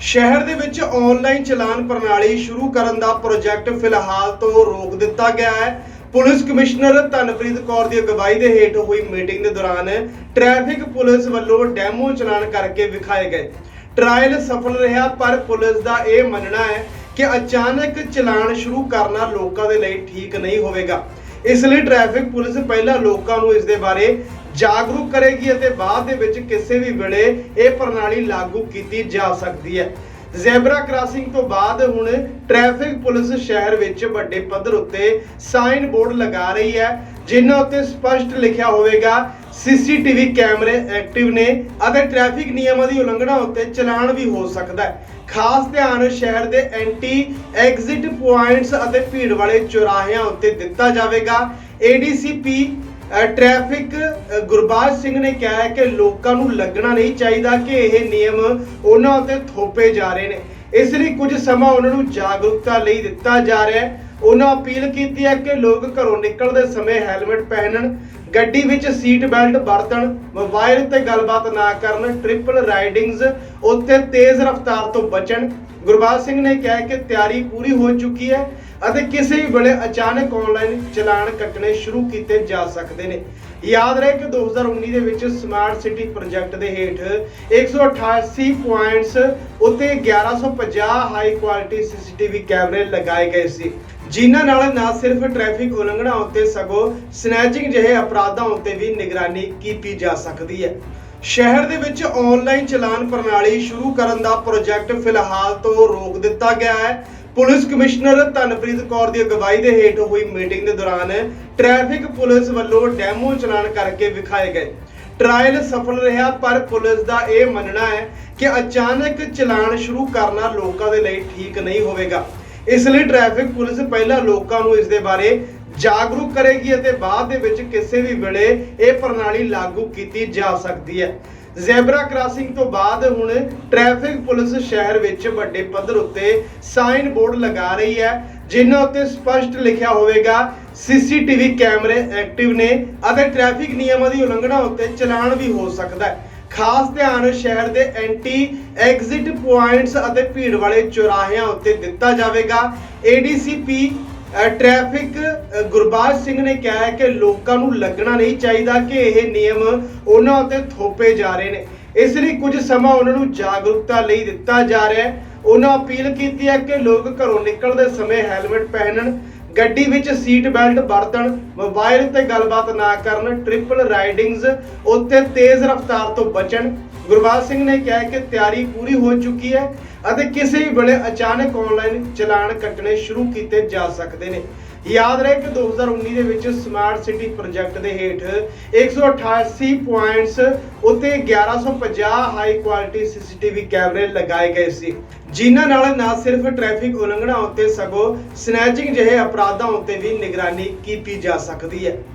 ਸ਼ਹਿਰ ਦੇ ਵਿੱਚ ਆਨਲਾਈਨ ਚਲਾਨ ਪ੍ਰਣਾਲੀ ਸ਼ੁਰੂ ਕਰਨ ਦਾ ਪ੍ਰੋਜੈਕਟ ਫਿਲਹਾਲ ਤੋਂ ਰੋਕ ਦਿੱਤਾ ਗਿਆ ਹੈ। ਪੁਲਿਸ ਕਮਿਸ਼ਨਰ ਧਨਪ੍ਰੀਤ ਕੌਰ ਦੀ ਅਗਵਾਈ ਦੇ ਹੇਠ ਹੋਈ ਮੀਟਿੰਗ ਦੇ ਦੌਰਾਨ ਟ੍ਰੈਫਿਕ ਪੁਲਿਸ ਵੱਲੋਂ ਡੈਮੋ ਚਲਾਨ ਕਰਕੇ ਵਿਖਾਏ ਗਏ। ਟ੍ਰਾਇਲ ਸਫਲ ਰਿਹਾ, ਪਰ ਪੁਲਿਸ ਦਾ ਇਹ ਮੰਨਣਾ ਹੈ ਕਿ ਅਚਾਨਕ ਚਲਾਨ ਸ਼ੁਰੂ ਕਰਨਾ ਲੋਕਾਂ ਦੇ ਲਈ ਠੀਕ ਨਹੀਂ ਹੋਵੇਗਾ। ਇਸ ਲਈ ਟ੍ਰੈਫਿਕ ਪੁਲਿਸ ਪਹਿਲਾਂ ਲੋਕਾਂ ਨੂੰ ਇਸ ਦੇ ਬਾਰੇ ਜਾਗਰੂਕ ਕਰੇਗੀ ਅਤੇ ਬਾਅਦ ਦੇ ਵਿੱਚ ਕਿਸੇ ਵੀ ਵੇਲੇ ਇਹ ਪ੍ਰਣਾਲੀ ਲਾਗੂ ਕੀਤੀ ਜਾ ਸਕਦੀ ਹੈ। ਜ਼ੈਬਰਾ ਕ੍ਰਾਸਿੰਗ ਤੋਂ ਬਾਅਦ ਹੁਣ ਟ੍ਰੈਫਿਕ ਪੁਲਿਸ ਸ਼ਹਿਰ ਵਿੱਚ ਵੱਡੇ ਪੱਧਰ ਉੱਤੇ ਸਾਈਨ ਬੋਰਡ ਲਗਾ ਰਹੀ ਹੈ ਜਿਨ੍ਹਾਂ ਉੱਤੇ ਸਪਸ਼ਟ ਲਿਖਿਆ ਹੋਵੇਗਾ ਸੀਸੀਟੀਵੀ ਕੈਮਰੇ ਐਕਟਿਵ ਨੇ ਅਤੇ ਟ੍ਰੈਫਿਕ ਨਿਯਮਾਂ ਦੀ ਉਲੰਘਣਾ ਉੱਤੇ ਚਲਾਨ ਵੀ ਹੋ ਸਕਦਾ ਹੈ। ਖਾਸ ਧਿਆਨ ਸ਼ਹਿਰ ਦੇ ਐਂਟੀ ਐਗਜ਼ਿਟ ਪੁਆਇੰਟਸ ਅਤੇ ਭੀੜ ਵਾਲੇ ਚੌਰਾਹਿਆਂ ਉੱਤੇ ਦਿੱਤਾ ਜਾਵੇਗਾ। ਏਡੀਸੀਪੀ ਅ, ਟ੍ਰੈਫਿਕ ਗੁਰਬਾਜ ਸਿੰਘ ਨੇ ਕਿਹਾ ਹੈ ਕਿ ਲੋਕਾਂ ਨੂੰ ਲੱਗਣਾ ਨਹੀਂ ਚਾਹੀਦਾ ਕਿ ਇਹ ਨਿਯਮ ਉਹਨਾਂ ਉੱਤੇ ਥੋਪੇ ਜਾ ਰਹੇ ਨੇ। ਇਸ ਲਈ ਕੁਝ ਸਮਾਂ ਉਹਨਾਂ ਨੂੰ ਜਾਗਰੂਕਤਾ ਲਈ ਦਿੱਤਾ ਜਾ ਰਿਹਾ ਹੈ। ਉਹਨਾਂ ਅਪੀਲ ਕੀਤੀ ਹੈ ਕਿ ਲੋਕ ਘਰੋਂ ਨਿਕਲਦੇ ਸਮੇਂ ਹੈਲਮਟ ਪਹਿਨਣ, ਗੱਡੀ ਵਿੱਚ ਸੀਟ ਬੈਲਟ ਵਰਤਣ ਮੋਬਾਈਲ ਉੱਤੇ ਗੱਲਬਾਤ ਨਾ ਕਰਨ ਟ੍ਰਿਪਲ ਰਾਈਡਿੰਗਸ ਉੱਤੇ ਤੇਜ਼ ਰਫ਼ਤਾਰ ਤੋਂ ਬਚਣ। ਗੁਰਬਾਜ ਸਿੰਘ ਨੇ ਕਿਹਾ ਕਿ ਤਿਆਰੀ ਪੂਰੀ ਹੋ ਚੁੱਕੀ ਹੈ ਅਤੇ ਕਿਸੇ ਵੀ ਵੇਲੇ ਅਚਾਨਕ ਆਨਲਾਈਨ ਚਲਾਨ ਕੱਟਣੇ ਸ਼ੁਰੂ ਕੀਤੇ ਜਾ ਸਕਦੇ ਨੇ। ਯਾਦ ਰਹੇ ਕਿ 2019 ਦੇ ਵਿੱਚ ਸਮਾਰਟ ਸਿਟੀ ਪ੍ਰੋਜੈਕਟ ਦੇ ਹੇਠ 188 ਪੁਆਇੰਟਸ ਉੱਤੇ 1150 ਹਾਈ ਕੁਆਲਿਟੀ ਸੀਸੀਟੀਵੀ ਕੈਮਰੇ ਲਗਾਏ ਗਏ ਸੀ। ਜਿਨ੍ਹਾਂ ਨਾਲ ਨਾ ਸਿਰਫ ਟ੍ਰੈਫਿਕ ਉਲੰਘਣਾ ਉੱਤੇ ਸਗੋਂ ਸਨੈਚਿੰਗ ਜਿਹੇ ਅਪਰਾਧਾਂ ਉੱਤੇ ਵੀ ਨਿਗਰਾਨੀ ਕੀਤੀ ਜਾ ਸਕਦੀ ਹੈ। ਸ਼ਹਿਰ ਦੇ ਵਿੱਚ ਆਨਲਾਈਨ ਚਲਾਨ ਪ੍ਰਣਾਲੀ ਸ਼ੁਰੂ ਕਰਨ ਦਾ ਪ੍ਰੋਜੈਕਟ ਫਿਲਹਾਲ ਤੋਂ ਰੋਕ ਦਿੱਤਾ ਗਿਆ ਹੈ। ਪੁਲਿਸ ਕਮਿਸ਼ਨਰ ਧਨਪ੍ਰੀਤ ਕੌਰ ਦੀ ਅਗਵਾਈ ਦੇ ਹੇਠ ਹੋਈ ਮੀਟਿੰਗ ਦੇ ਦੌਰਾਨ ਟ੍ਰੈਫਿਕ ਪੁਲਿਸ ਵੱਲੋਂ ਡੈਮੋ ਚਲਾਨ ਕਰਕੇ ਵਿਖਾਏ ਗਏ। ਟ੍ਰਾਇਲ ਸਫਲ ਰਿਹਾ, ਪਰ ਪੁਲਿਸ ਦਾ ਇਹ ਮੰਨਣਾ ਹੈ ਕਿ ਅਚਾਨਕ ਚਲਾਨ ਸ਼ੁਰੂ ਕਰਨਾ ਲੋਕਾਂ ਦੇ ਲਈ ਠੀਕ ਨਹੀਂ ਹੋਵੇਗਾ। ਇਸ ਲਈ ਟ੍ਰੈਫਿਕ ਪੁਲਿਸ ਪਹਿਲਾਂ ਲੋਕਾਂ ਨੂੰ ਇਸ ਦੇ ਬਾਰੇ ਜਾਗਰੂਕ ਕਰੇਗੀ ਅਤੇ ਬਾਅਦ ਦੇ ਵਿੱਚ ਕਿਸੇ ਵੀ ਵੇਲੇ ਇਹ ਪ੍ਰਣਾਲੀ ਲਾਗੂ ਕੀਤੀ ਜਾ ਸਕਦੀ ਹੈ। ਜ਼ੈਬਰਾ ਕ੍ਰਾਸਿੰਗ ਤੋਂ ਬਾਅਦ ਹੁਣ ਟ੍ਰੈਫਿਕ ਪੁਲਿਸ ਸ਼ਹਿਰ ਵਿੱਚ ਵੱਡੇ ਪੱਧਰ ਉੱਤੇ ਸਾਈਨ ਬੋਰਡ ਲਗਾ ਰਹੀ ਹੈ, ਜਿਨ੍ਹਾਂ ਉੱਤੇ ਸਪਸ਼ਟ ਲਿਖਿਆ ਹੋਵੇਗਾ, ਸੀਸੀਟੀਵੀ ਕੈਮਰੇ ਐਕਟਿਵ ਨੇ ਅਤੇ ਟ੍ਰੈਫਿਕ ਨਿਯਮਾਂ ਦੀ ਉਲੰਘਣਾ ਉੱਤੇ ਚਲਾਨ ਵੀ ਹੋ ਸਕਦਾ ਹੈ। ਖਾਸ ਧਿਆਨ ਸ਼ਹਿਰ ਦੇ ਐਂਟੀ ਐਗਜ਼ਿਟ ਪੁਆਇੰਟਸ ਅਤੇ ਭੀੜ ਵਾਲੇ ਚੌਰਾਹਿਆਂ ਉੱਤੇ ਦਿੱਤਾ ਜਾਵੇਗਾ। ਏਡੀਸੀਪੀ ਅ, ਟ੍ਰੈਫਿਕ ਗੁਰਬਾਜ ਸਿੰਘ ਨੇ ਕਿਹਾ ਹੈ ਕਿ ਲੋਕਾਂ ਨੂੰ ਲੱਗਣਾ ਨਹੀਂ ਚਾਹੀਦਾ ਕਿ ਇਹ ਨਿਯਮ ਉਹਨਾਂ ਉੱਤੇ ਥੋਪੇ ਜਾ ਰਹੇ ਨੇ। ਇਸ ਲਈ ਕੁਝ ਸਮਾਂ ਉਹਨਾਂ ਨੂੰ ਜਾਗਰੂਕਤਾ ਲਈ ਦਿੱਤਾ ਜਾ ਰਿਹਾ ਹੈ। ਉਹਨਾਂ ਅਪੀਲ ਕੀਤੀ ਹੈ ਕਿ ਲੋਕ ਘਰੋਂ ਨਿਕਲਦੇ ਸਮੇਂ ਹੈਲਮਟ ਪਹਿਨਣ ਗੱਡੀ ਵਿੱਚ ਸੀਟ ਬੈਲਟ ਵਰਤਣ, ਮੋਬਾਈਲ 'ਤੇ ਗੱਲਬਾਤ ਨਾ ਕਰਨ ਟ੍ਰਿਪਲ ਰਾਈਡਿੰਗਸ ਉੱਤੇ ਤੇਜ਼ ਰਫ਼ਤਾਰ ਤੋਂ ਬਚਣ ਗੁਰਬਾਜ ਸਿੰਘ ਨੇ ਕਿਹਾ ਕਿ ਤਿਆਰੀ ਪੂਰੀ ਹੋ ਚੁੱਕੀ ਹੈ ਅਤੇ ਕਿਸੇ ਵੀ ਵੇਲੇ ਅਚਾਨਕ ਆਨਲਾਈਨ ਚਲਾਨ ਕੱਟਣੇ ਸ਼ੁਰੂ ਕੀਤੇ ਜਾ ਸਕਦੇ ਨੇ। ਯਾਦ ਰਹੇ ਕਿ 2019 ਦੇ ਵਿੱਚ ਸਮਾਰਟ ਸਿਟੀ ਪ੍ਰੋਜੈਕਟ ਦੇ ਹੇਠ 188 ਪੁਆਇੰਟਸ ਉੱਤੇ 1150 ਹਾਈ ਕੁਆਲਿਟੀ ਸੀਸੀਟੀਵੀ ਕੈਮਰੇ ਲਗਾਏ ਗਏ ਸੀ। ਜਿਨ੍ਹਾਂ ਨਾਲ ਨਾ ਸਿਰਫ ਟ੍ਰੈਫਿਕ ਉਲੰਘਣਾ ਉੱਤੇ ਸਗੋਂ ਸਨੈਚਿੰਗ ਜਿਹੇ ਅਪਰਾਧਾਂ ਉੱਤੇ ਵੀ ਨਿਗਰਾਨੀ ਕੀਤੀ ਜਾ ਸਕਦੀ ਹੈ।